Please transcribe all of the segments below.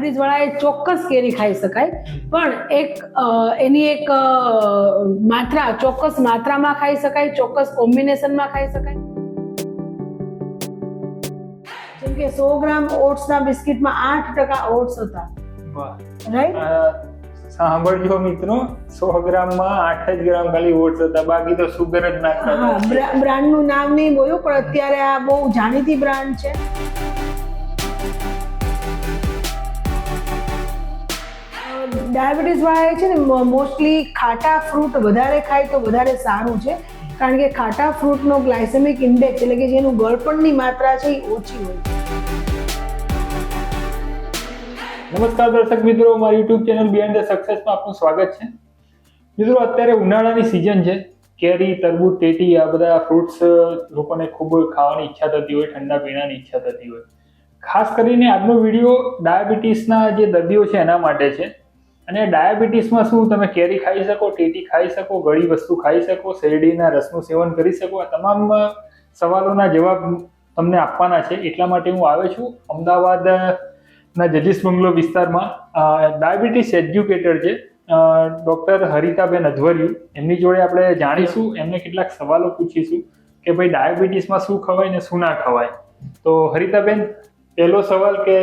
Diabetes વાળા એ ચોક્કસ કેરી ખાઈ શકાય. પણ એક એની એક માત્રા ચોક્કસ માત્રામાં ખાઈ શકાય ચોક્કસ કોમ્બિનેશનમાં ખાઈ શકાય. જેમ કે સો ગ્રામ ઓટ્સના બિસ્કિટમાં આઠ ટકા ઓટ્સ હતા. રાઈટ સાંભળજો મિત્રો સો ગ્રામમાં આઠ જ ગ્રામ ખાલી ઓટ્સ હતા. બાકી તો સુગર જ નાખતા. બ્રાન્ડનું નામ નહીં બોલ્યું પણ અત્યારે આ બહુ જાણીતી બ્રાન્ડ છે. ડાયાબિટીસ વાળા છે ને મોસ્ટલી ખાટા ફ્રૂટ વધારે ખાય તો વધારે સારું છે. કારણ કે ખાટા ફ્રૂટનો ગ્લાયસેમિક ઇન્ડેક્સ એટલે કે જેનું ગળપણની માત્રા છે એ ઓછી હોય નમસ્કાર દર્શક મિત્રો મારી યુટ્યુબ ચેનલ બિહાઇન્ડ ધ સક્સેસમાં આપનું સ્વાગત છે. મિત્રો, અત્યારે ઉનાળાની સિઝન છે. કેરી, તરબૂચ, ટેટી, આ બધા ફ્રૂટ્સ લોકોને ખૂબ ખાવાની ઈચ્છા થતી હોય, ઠંડા પીણાની ઈચ્છા થતી હોય. ખાસ કરીને આજનો વીડિયો ડાયાબિટીસના જે દર્દીઓ છે એના માટે છે. અને ડાયાબિટીસમાં શું, તમે કેરી ખાઈ શકો, ટેટી ખાઈ શકો, ગળી વસ્તુ ખાઈ શકો, શેરડીના રસનું સેવન કરી શકો, આ તમામ સવાલોના જવાબ તમને આપવાના છે. એટલા માટે હું આવ્યો છું અમદાવાદ ના જજીસ બંગલો વિસ્તારમાં. ડાયાબિટીસ એજ્યુકેટર છે. ડૉક્ટર હરિતાબેન અધવરિયું. એમની જોડે આપણે જાણીશું, એમને કેટલાક સવાલો પૂછીશું કે ભાઈ ડાયાબિટીસમાં શું ખવાય ને શું ના ખવાય. તો હરિતાબેન, પહેલો સવાલ કે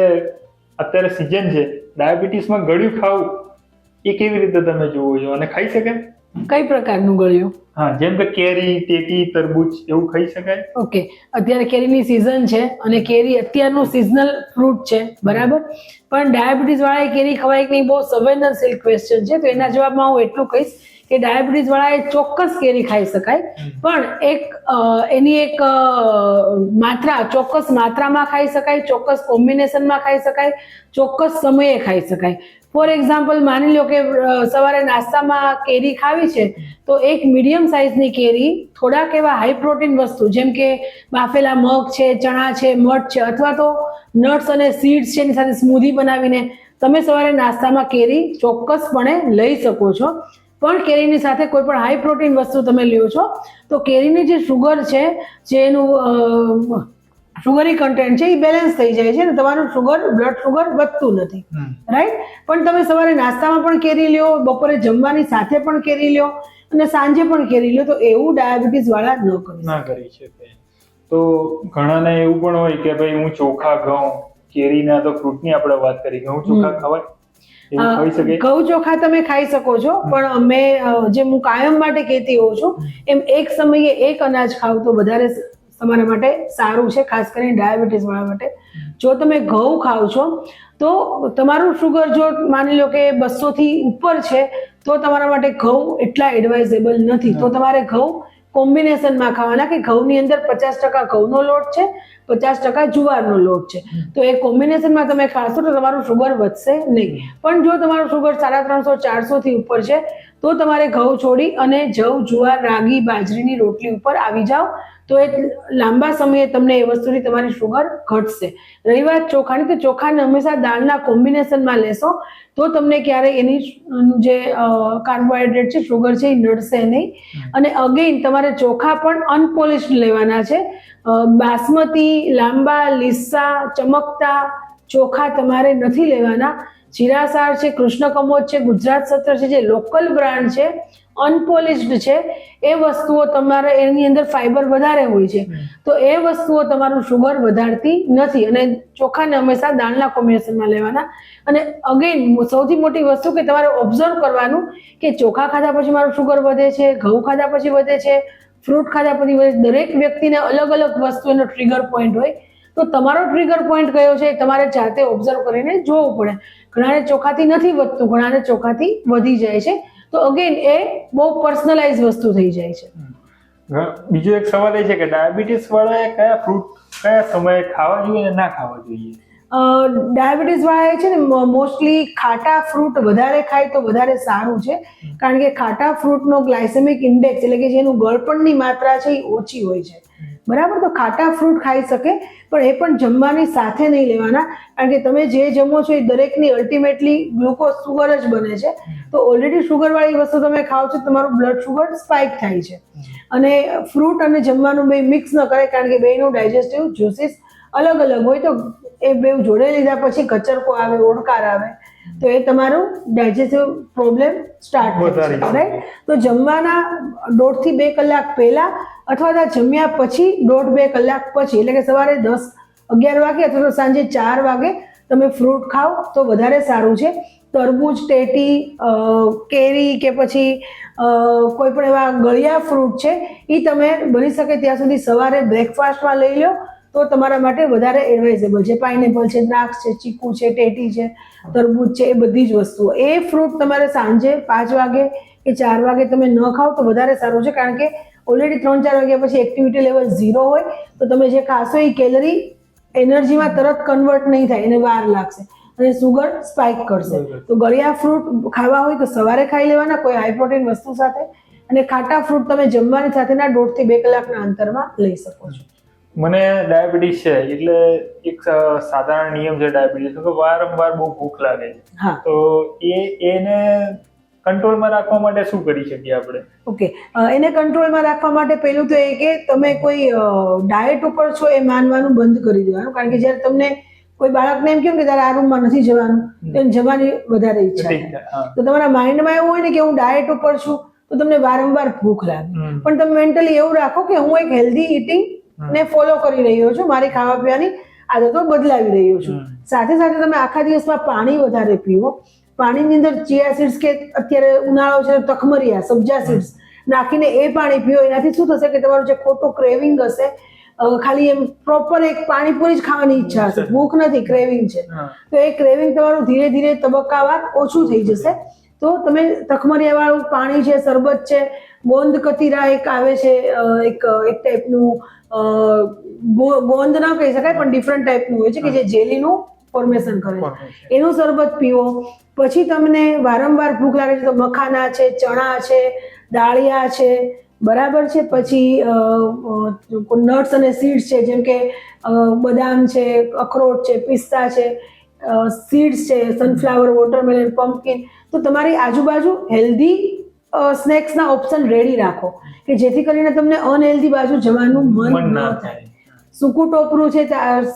અત્યારે સિઝન છે. ડાયાબિટીસમાં ગળ્યું ખાવું એ કેવી રીતે તમે જુઓ છો? અને ખાઈ શકાય? કઈ પ્રકારનું ગળ્યું? હા જેમ કે કેરી ટેટી તરબૂચ એવું ખાઈ શકાય? ઓકે. અત્યારે કેરીની સિઝન છે અને કેરી અત્યારનું સિઝનલ ફ્રૂટ છે બરાબર? પણ ડાયાબિટીસ વાળાએ કેરી ખવાય કે નહીં બહુ સંવેદનશીલ ક્વેશ્ચન છે. તો એના જવાબમાં હું એટલું કહીશ કે ડાયાબિટીસ વાળાએ ચોક્કસ કેરી ખાઈ શકાય. પણ એક એની એક માત્રા ચોક્કસ માત્રામાં ખાઈ શકાય ચોક્કસ કોમ્બિનેશનમાં ખાઈ શકાય ચોક્કસ સમયે ખાઈ શકાય. ફોર એક્ઝામ્પલ માની લો કે સવારે નાસ્તામાં કેરી ખાવી છે, તો એક મીડિયમ સાઇઝની કેરી થોડાક એવા હાઈ પ્રોટીન વસ્તુ, જેમ કે બાફેલા મગ છે, ચણા છે, મઠ છે, અથવા તો નટ્સ અને સીડ્સ છે, એની સાથે સ્મૂધી બનાવીને તમે સવારે નાસ્તામાં કેરી ચોક્કસપણે લઈ શકો છો. પણ કેરીની સાથે કોઈ પણ હાઈ પ્રોટીન વસ્તુ તમે લ્યો છો, તો કેરીની જે શુગર છે, જે એનું શુગરી કન્ટેન્ટ છે એ બેલેન્સ થઈ જાય છે અને તમારું શુગર બ્લડ શુગર વધતું નથી. રાઈટ પણ તમે સવારે નાસ્તામાં પણ કેરી લ્યો બપોરે જમવાની સાથે પણ કેરી લ્યો અને સાંજે પણ કેરી લ્યો તો એવું ડાયાબિટીસ વાળા ન કરી ના કરી શકે. તો ઘણાને એવું પણ હોય કે ભાઈ હું ચોખા ઘઉં કેરીના તો ફ્રૂટની આપણે વાત કરી ઘઉં ચોખા ખવાય? ઘઉં ચોખા તમે ખાઈ શકો છો પણ મેં જે હું કાયમ માટે કહેતી હોઉં છું એમ એક સમયે એક અનાજ ખાવ તો વધારે તમારા માટે સારું છે, ખાસ કરીને ડાયાબિટીસ વાળા માટે. જો તમે ઘઉં ખાવ છો, તો તમારું શુગર જો માની લો કે બસો થી ઉપર છે, તો તમારા માટે ઘઉં એટલા એડવાઇઝેબલ નથી. તો તમારે ઘઉં કોમ્બિનેશનમાં ખાવાના કે ઘઉંની અંદર પચાસ ટકા ઘઉંનો લોટ છે, પચાસ ટકા જુવારનો લોટ છે. તો એ કોમ્બિનેશનમાં તમે ખાશો તો તમારું શુગર વધશે નહીં. પણ જો તમારું શુગર સાડા ત્રણસો ચારસોથી ઉપર છે, તો તમારે ઘઉં છોડી અને જવ, જુવાર, રાગી, બાજરીની રોટલી ઉપર આવી જાઓ. તો એ લાંબા સમયે તમને એ વસ્તુની તમારી શુગર ઘટશે. રહી વાત ચોખાની તો ચોખાને હંમેશા દાળના કોમ્બિનેશનમાં લેશો તો તમને ક્યારેય એની જે કાર્બોહાઈડ્રેટ છે શુગર છે એ નડશે નહીં. અને અગેઇન તમારે ચોખા પણ અનપોલિશ્ડ લેવાના છે. બાસમતી લાંબા લીસા ચમકતા ચોખા તમારે નથી લેવાના. જીરાસાર છે કૃષ્ણ કમોદ છે ગુજરાત સત્ર છે જે લોકલ બ્રાન્ડ છે અનપોલિશ્ડ છે. એ વસ્તુઓ તમારે એની અંદર ફાઈબર વધારે હોય છે. તો એ વસ્તુઓ તમારું શુગર વધારતી નથી. અને ચોખાને હંમેશા દાળના કોમ્બિનેશનમાં લેવાના. અને અગેન સૌથી મોટી વસ્તુ કે તમારે ઓબ્ઝર્વ કરવાનું કે ચોખા ખાધા પછી મારું શુગર વધે છે ઘઉં ખાધા પછી વધે છે ફ્રૂટ ખાધા પછી વધે દરેક વ્યક્તિને અલગ અલગ વસ્તુ એનો ટ્રિગર પોઈન્ટ હોય. તો તમારો ટ્રિગર પોઈન્ટ કયો છે તમારે જાતે ઓબ્ઝર્વ કરીને જોવું પડે. ઘણાને ચોખાથી નથી વધતું ઘણાને ચોખાથી વધી જાય છે. તો અગેન એ બહુ પર્સનલાઇઝ વસ્તુ થઈ જાય છે. બીજો એક સવાલ એ છે કે ડાયાબિટીસ વાળાએ કયા ફ્રૂટ કયા સમયે ખાવા જોઈએ અને ના ખાવા જોઈએ? ડાયાબિટીસ વાળા છે ને મોસ્ટલી ખાટા ફ્રૂટ વધારે ખાય તો વધારે સારું છે. કારણ કે ખાટા ફ્રૂટનો ગ્લાયસેમિક ઇન્ડેક્સ એટલે કે જેનું ગળપણની માત્રા છે એ ઓછી હોય છે. બરાબર? તો ખાટા ફ્રૂટ ખાઈ શકે, પણ એ પણ જમવાની સાથે નહીં લેવાના. કારણ કે તમે જે જમો છો એ દરેકની અલ્ટિમેટલી ગ્લુકોઝ સુગર જ બને છે. તો ઓલરેડી શુગરવાળી વસ્તુ તમે ખાઓ છો, તમારું બ્લડ શુગર સ્પાઇક થાય છે. અને ફ્રૂટ અને જમવાનું બે મિક્સ ન કરે, કારણ કે બેનું ડાયજેસ્ટિવ જ્યુસીસ અલગ અલગ હોય. તો એ બે જોડે લીધા પછી કચરકો આવે, ઓડકાર આવે. તો એ તમારું ડાયજેસ્ટિવ પ્રોબ્લેમ સ્ટાર્ટ થાય રાઈટ તો જમવાના દોઢથી બે કલાક પહેલા અથવા તો જમ્યા પછી દોઢ બે કલાક પછી એટલે કે સવારે દસ અગિયાર વાગે અથવા તો સાંજે ચાર વાગે તમે ફ્રૂટ ખાઓ તો વધારે સારું છે. તરબૂચ ટેટી કેરી કે પછી કોઈ પણ એવા ગળિયા ફ્રૂટ છે એ તમે બની શકે ત્યાં સુધી સવારે બ્રેકફાસ્ટમાં લઈ લો તો તમારા માટે વધારે એડવાઇઝેબલ છે. પાઇનેપલ છે દ્રાક્ષ છે ચીકુ છે ટેટી છે તરબૂચ છે એ બધી જ વસ્તુઓ. એ ફ્રૂટ તમારે સાંજે પાંચ વાગે કે ચાર વાગે તમે ન ખાઓ તો વધારે સારું છે. કારણ કે ઓલરેડી ત્રણ ચાર વાગ્યા પછી એક્ટિવિટી લેવલ ઝીરો હોય તો તમે જે ખાશો એ કેલરી એનર્જીમાં તરત કન્વર્ટ નહીં થાય એને વાર લાગશે. અને સુગર સ્પાઇક કરશે. તો ગળિયા ફ્રૂટ ખાવા હોય તો સવારે ખાઈ લેવાના કોઈ હાઈ પ્રોટીન વસ્તુ સાથે. અને ખાટા ફ્રૂટ તમે જમવાની સાથેના દોઢથી બે કલાકના અંતરમાં લઈ શકો છો. મને ડાયાબિટીસ છે એટલે એક સાધારણ નિયમ છે ડાયાબિટીસ. કે વારંવાર બહુ ભૂખ લાગે છે. તો એ એને કંટ્રોલમાં રાખવા માટે શું કરી શકીએ આપણે? ઓકે. એને કંટ્રોલમાં રાખવા માટે પહેલું તો એ કે તમે કોઈ ડાયટ ઉપર છો એ માનવાનું બંધ કરી દેવાનું કારણ કે જ્યારે તમને કોઈ બાળકને એમ કેમ કે તારે આ રૂમમાં નથી જવાનું તો એને જવાની વધારે ઈચ્છા તો તમારા માઇન્ડમાં એવું હોય ને કે હું ડાયટ ઉપર છું તો તમને વારંવાર ભૂખ લાગે. પણ તમે મેન્ટલી એવું રાખો કે હું એક હેલ્ધી ઇટિંગ ને ફોલો કરી રહ્યો છું. મારી ખાવા પીવાની આદતો બદલાવી રહ્યો છું. સાથે સાથે તમે આખા દિવસમાં પાણી વધારે પીવો. પાણીની અંદર ચિયા સીડ્સ કે અત્યારે ઉનાળો છે તખમરિયા સબ્જા સીડ્સ નાખીને એ પાણી પીવો એનાથી શું થશે કે તમારું જે ખોટું ક્રેવિંગ હશે ખાલી એમ પ્રોપર એક પાણીપુરી જ ખાવાની ઈચ્છા હશે. ભૂખ નથી ક્રેવિંગ છે. તો એ ક્રેવિંગ તમારું ધીરે ધીરે તબક્કાવાર ઓછું થઈ જશે. તો તમે તખમરિયા વાળું પાણી છે શરબત છે ગોંદ કતીરા એક આવે છે એક એક ટાઈપનું ગોંદ ના કહી શકાય પણ ડિફરન્ટ ટાઈપનું હોય છે કે જે જેલીનું ફોર્મેશન કરે છે. એનું શરબત પીવો. પછી તમને વારંવાર ભૂખ લાગે છે તો મખાના છે ચણા છે દાળિયા છે બરાબર છે. પછી નટ્સ અને સીડ્સ છે જેમ કે બદામ છે અખરોટ છે પિસ્તા છે સીડ્સ છે સનફ્લાવર વોટરમેલન પમ્પકિન તો તમારી આજુબાજુ હેલ્ધી સ્નેક્સના ઓપ્શન રેડી રાખો. કે જેથી કરીને તમને અનહેલ્ધી બાજુ જવાનું મન ન થાય. સૂકું ટોપરું છે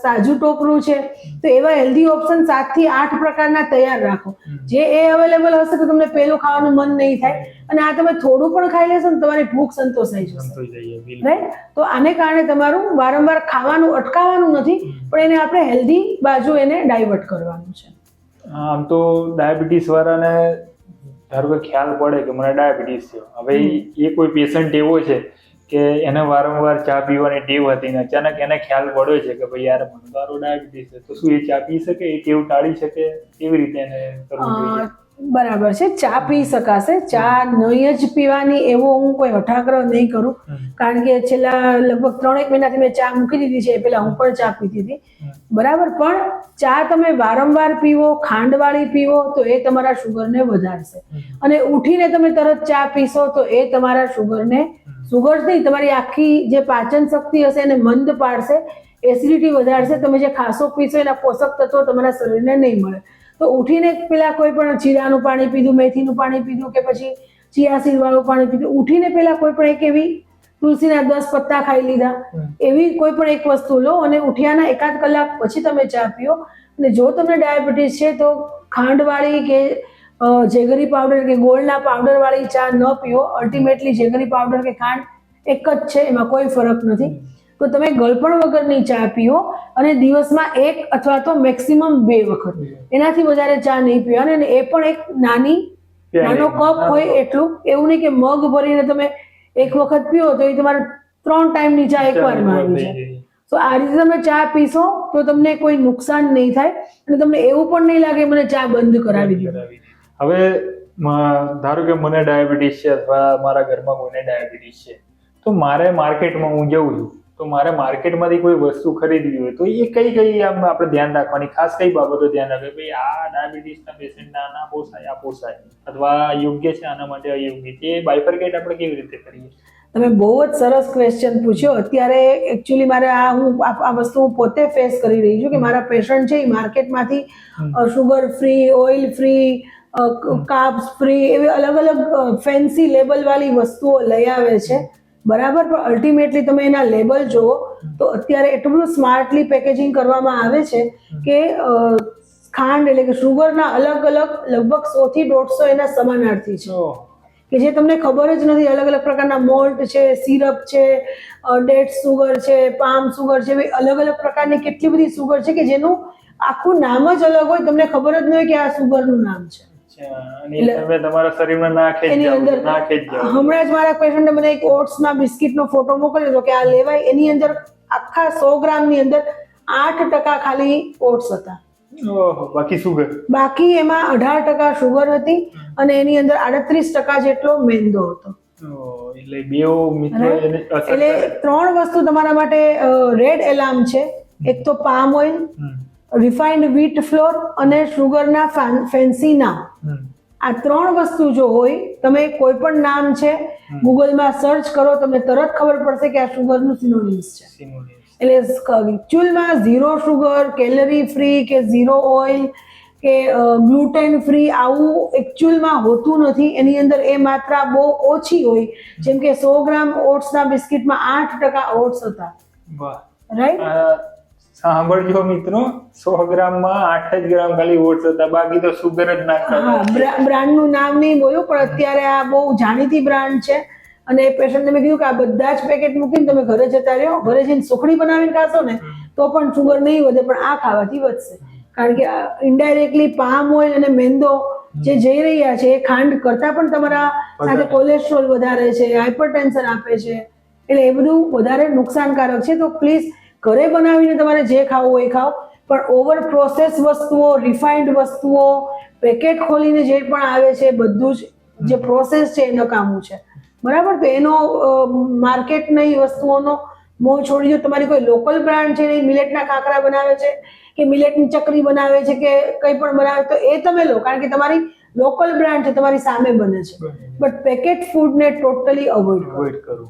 સાજુ ટોપરું છે તો એવા હેલ્ધી ઓપ્શન સાતથી આઠ પ્રકારના તૈયાર રાખો. જે એ અવેલેબલ હશે તો તમને પેલું ખાવાનું મન નહીં થાય. અને આ તમે થોડું પણ ખાઈ લેશો ને તમારી ભૂખ સંતોષાઈ જશે. રાઈટ તો આને કારણે તમારું વારંવાર ખાવાનું અટકાવવાનું નથી પણ એને આપણે હેલ્ધી બાજુ એને ડાયવર્ટ કરવાનું છે. આમ તો ડાયાબિટીસ વાળાને ધારો કે ખ્યાલ પડે કે મને ડાયાબિટીસ છે હવે એ કોઈ પેશન્ટ એવો છે કે એને વારંવાર ચા પીવાની ટેવ હતી ને અચાનક એને ખ્યાલ પડ્યો છે કે ભાઈ યાર મને તારો ડાયાબિટીસ છે, તો શું એ ચા પી શકે? એ ટેવ ટાળી શકે? કેવી રીતે એને કરવું જોઈએ? બરાબર છે. ચા પી શકાશે. ચા નહીં જ પીવાની એવો હું કોઈ હઠાગ્રહ નહીં કરું. કારણ કે છેલ્લા લગભગ ત્રણેક મહિનાથી મેં ચા મૂકી દીધી છે. એ પહેલા હું પણ ચા પીતી હતી. બરાબર. પણ ચા તમે વારંવાર પીવો ખાંડવાળી પીવો તો એ તમારા શુગરને વધારશે. અને ઉઠીને તમે તરત ચા પીશો તો એ તમારા શુગરને શુગર નહીં તમારી આખી જે પાચન શક્તિ હશે એને મંદ પાડશે એસિડિટી વધારશે. તમે જે ખાસો પીશો એના પોષક તત્વો તમારા શરીરને નહીં મળે. તો ઉઠીને પેલા કોઈ પણ જીરાનું પાણી પીધું મેથીનું પાણી પીધું કે પછી ચિયા વાળું પાણી પીધું ઉઠીને પેલા કોઈ પણ એક એવી તુલસીના દસ પત્તા ખાઈ લીધા. એવી કોઈ પણ એક વસ્તુ લો અને ઉઠ્યાના એકાદ કલાક પછી તમે ચા પીઓ. અને જો તમને ડાયાબિટીસ છે તો ખાંડવાળી કે જેગરી પાવડર કે ગોળના પાવડર વાળી ચા ન પીઓ. અલ્ટિમેટલી જેગરી પાવડર કે ખાંડ એક જ છે એમાં કોઈ ફરક નથી. તો તમે ગળપણ વગરની ચા પીઓ અને દિવસમાં એક અથવા તો મેક્સિમમ બે વખત. એનાથી વધારે ચા નહીં પીવાની અને એ પણ એક નાની નાનો કપ હોય એટલું. એવું નહીં કે મગ ભરીને તમે એક વખત પીઓ તો એ તમારે ત્રણ ટાઈમની ચા એકવારમાં આવી જાય. તો આ રીતે તમે ચા પીશો તો તમને કોઈ નુકસાન નહીં થાય અને તમને એવું પણ નહીં લાગે મને ચા બંધ કરાવી દીધી. હવે ધારો કે મને ડાયાબિટીસ છે અથવા મારા ઘરમાં કોઈને ડાયાબિટીસ છે તો મારે માર્કેટમાં હું જઉં છું. તો મારે માર્કેટમાંથી કોઈ વસ્તુ ખરીદવી હોય તો એ કઈ કઈ આમ આપણે ધ્યાન રાખવાની? ખાસ કઈ બાબતો ધ્યાન રાખવી ભાઈ આ ડાયાબિટીસના પેશન્ટના ના પોસાય આ પોસાય અથવા યોગ્ય છે આના માટે અયોગ્ય છે? એ બાયફર્કેટ આપણે કેવી રીતે કરીએ? તમે બહુ જ સરસ ક્વેશ્ચન પૂછ્યો. અત્યારે એકચ્યુઅલી મારે આ હું આ વસ્તુ હું પોતે ફેસ કરી રહી છું કે મારા પેશન્ટ છે એ માર્કેટમાંથી sugar free oil free carbs free એવી અલગ અલગ ફેન્સી લેબલ વાળી વસ્તુઓ લઈ આવે છે. બરાબર? પણ અલ્ટિમેટલી તમે એના લેબલ જુઓ તો અત્યારે એટલું બધું સ્માર્ટલી પેકેજિંગ કરવામાં આવે છે કે ખાંડ એટલે કે શુગરના અલગ અલગ લગભગ સો થી દોઢસો એના સમાનાર્થી છે. કે જે તમને ખબર જ નથી અલગ અલગ પ્રકારના મોલ્ટ છે સિરપ છે ડેટ સુગર છે પામ સુગર છે અલગ અલગ પ્રકારની કેટલી બધી સુગર છે કે જેનું આખું નામ જ અલગ હોય તમને ખબર જ ન હોય કે આ સુગરનું નામ છે. હમણાં જ મારા પેશન્ટે મને એક ઓટ્સના બિસ્કિટનો ફોટો મોકલ્યો હતો કે આ લેવાય. એની અંદર આખા સો ગ્રામની અંદર આઠ ટકા ખાલી ઓટ્સ હતા. બાકી સુગર બાકી એમાં અઢાર ટકા સુગર હતી અને એની અંદર આડત્રીસ ટકા જેટલો મેંદો હતો. એટલે મિત્રો એટલે ત્રણ વસ્તુ તમારા માટે રેડ એલાર્મ છે. એક તો palm oil refined wheat flour અને શુગરના ફેન્સી નામ. આ ત્રણ વસ્તુ જો હોય તમે કોઈ પણ નામ છે ગૂગલમાં સર્ચ કરો તમને તરત ખબર પડશે કે આ શુગરનું સિનોનિમ્સ છે. એટલે એકચ્યુઅલમાં ઝીરો શુગર કેલરી ફ્રી કે ઝીરો ઓઇલ કે ગ્લુટેન ફ્રી આવું એકચ્યુઅલમાં હોતું નથી. એની અંદર એ માત્રા બહુ ઓછી હોય. જેમ કે સો ગ્રામ ઓટ્સના બિસ્કિટમાં આઠ ટકા ઓટ્સ હતા. રાઈટ સાંભળજો મિત્રો સો ગ્રામમાં આઠ જ ગ્રામ ખાલી ઓટ્સ હતા બાકી તો સુગર જ નાખતા. બ્રાન્ડનું નામ નહીં બોલ્યું પણ અત્યારે આ બહુ જાણીતી બ્રાન્ડ છે. અને પેશન્ટને મેં કીધું કે આ બધા જ પેકેટ મૂકીને તમે ઘરે જતા રહ્યો ઘરે જઈને સુખડી બનાવીને ખાશો ને તો પણ સુગર નહીં વધે પણ આ ખાવાથી વધશે. કારણ કે ઇનડાયરેક્ટલી પામ ઓઇલ અને મેંદો જે જઈ રહ્યા છે એ ખાંડ કરતાં પણ તમારા સાથે કોલેસ્ટ્રોલ વધારે છે હાઇપરટેન્શન આપે છે એટલે એ બધું વધારે નુકસાનકારક છે. તો પ્લીઝ ઘરે બનાવીને તમારે જે ખાવું હોય એ ખાઓ. પણ ઓવર પ્રોસેસ વસ્તુઓ રિફાઇન્ડ વસ્તુઓ પેકેટ ખોલીને જે પણ આવે છે બધું જ જે પ્રોસેસ છે એ નકામું છે. બરાબર? તો એનો માર્કેટની વસ્તુઓનો મોહ છોડી દો. તમારી કોઈ લોકલ બ્રાન્ડ છે એ મિલેટના કાંકરા બનાવે છે કે મિલેટની ચકરી બનાવે છે કે કંઈ પણ બનાવે તો એ તમે લો. કારણ કે તમારી લોકલ બ્રાન્ડ છે તમારી સામે બને છે. બટ પેકેટ ફૂડને ટોટલી અવોઇડ કરું.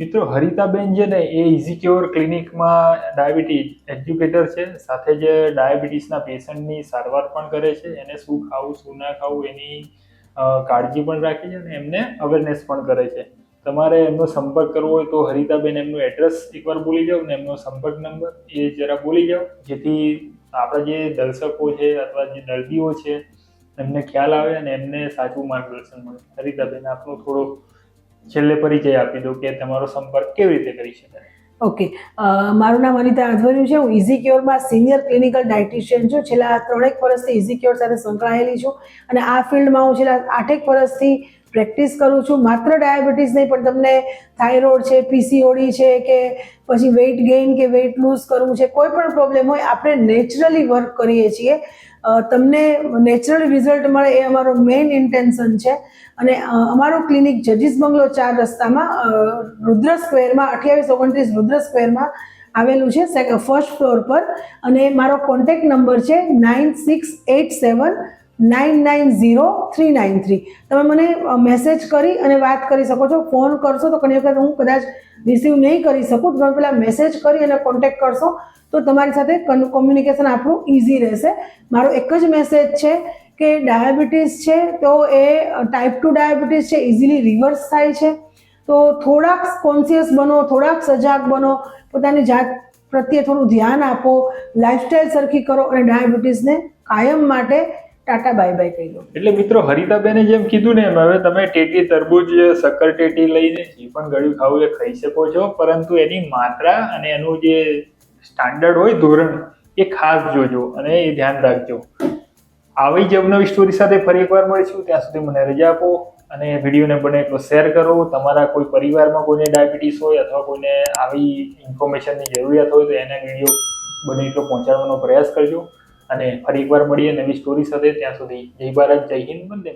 મિત્રો, હરિતાબેન છે ને, એ ઇઝી ક્યોર ક્લિનિકમાં ડાયાબિટીસ એજ્યુકેટર છે. સાથે જે ડાયાબિટીસના પેશન્ટની સારવાર પણ કરે છે. એને શું ખાવું, શું ના ખાવું, એની કાળજી પણ રાખે છે અને એમને અવેરનેસ પણ કરે છે. તમારે એમનો સંપર્ક કરવો હોય તો હરિતાબેન એમનું એડ્રેસ એકવાર બોલી જાઓ ને એમનો સંપર્ક નંબર એ જરા બોલી જાઓ. જેથી આપણા જે દર્શકો છે અથવા જે દર્દીઓ છે, એમને ખ્યાલ આવે અને એમને સાચું માર્ગદર્શન મળે. હરિતાબેન, આપનો થોડો છેલ્લે પરિચય આપી દો કે તમારો સંપર્ક કેવી રીતે કરી શકાય. ઓકે. મારું નામ અનિતા આધવર્યુ છે. હું ઇઝી ક્યોરમાં સિનિયર ક્લિનિકલ ડાયટિશિયન છું. છેલ્લા ત્રણેક વર્ષથી ઇઝી ક્યોર સાથે સંકળાયેલી છું. અને આ ફિલ્ડમાં હું છેલ્લા આઠેક વર્ષથી પ્રેક્ટિસ કરું છું. માત્ર ડાયાબિટીસ નહીં, પણ તમને થાઇરોઇડ છે, પીસીઓડી છે કે પછી વેઇટ ગેઇન કે વેઇટ લૂઝ કરવું છે, કોઈ પણ પ્રોબ્લેમ હોય, આપણે નેચરલી વર્ક કરીએ છીએ. તમને નેચરલ રિઝલ્ટ મળે એ અમારો મેઇન ઇન્ટેન્શન છે. અને અમારો ક્લિનિક જજીસ બંગલો ચાર રસ્તામાં રુદ્ર સ્ક્વેરમાં, અઠ્યાવીસ ઓગણત્રીસ રુદ્ર સ્ક્વેરમાં આવેલું છે ફર્સ્ટ ફ્લોર પર. અને મારો કોન્ટેક્ટ નંબર છે, nine six eight seven nine nine zero three nine three. તમે મને મેસેજ કરી અને વાત કરી શકો છો ફોન કરશો તો ઘણી વખત હું કદાચ રિસીવ નહીં કરી શકું. તમે પહેલાં મેસેજ કરી અને કોન્ટેક્ટ કરશો તો તમારી સાથે કોમ્યુનિકેશન આપણું ઇઝી રહેશે. મારો એક જ મેસેજ છે કે ડાયાબિટીસ છે તો એ ટાઈપ ટુ ડાયાબિટીસ છે ઇઝીલી રિવર્સ થાય છે. તો થોડાક કોન્સિયસ બનો, થોડાક સજાગ બનો, પોતાની જાત પ્રત્યે થોડું ધ્યાન આપો લાઈફસ્ટાઈલ સરખી કરો અને ડાયાબિટીસને કાયમ માટે ટાટા, બાય બાય કહી દો એટલે મિત્રો હરિતાબેને જેમ કીધું ને એમ, હવે તમે ટેટી તરબૂજ શક્કર ટેટી લઈને જે પણ ગળ્યું ખાવું એ ખાઈ શકો છો, પરંતુ એની માત્રા અને એનું જે સ્ટાન્ડર્ડ હોય ધોરણ એ ખાસ જોજો અને એ ધ્યાન રાખજો. આવી જ અવનવી સ્ટોરી સાથે ફરી એકવાર મળીશું. ત્યાં સુધી મને રજા આપો અને વિડીયોને બને એટલો શેર કરો. તમારા કોઈ પરિવારમાં કોઈને ડાયાબિટીસ હોય અથવા કોઈને આવી ઇન્ફોર્મેશનની જરૂરિયાત હોય તો એને વીડિયો બને એટલો પહોંચાડવાનો પ્રયાસ કરજો. અને ફરી એકવાર મળીએ નવી સ્ટોરી સાથે ત્યાં સુધી જય ભારત જય હિન્દ વંદે.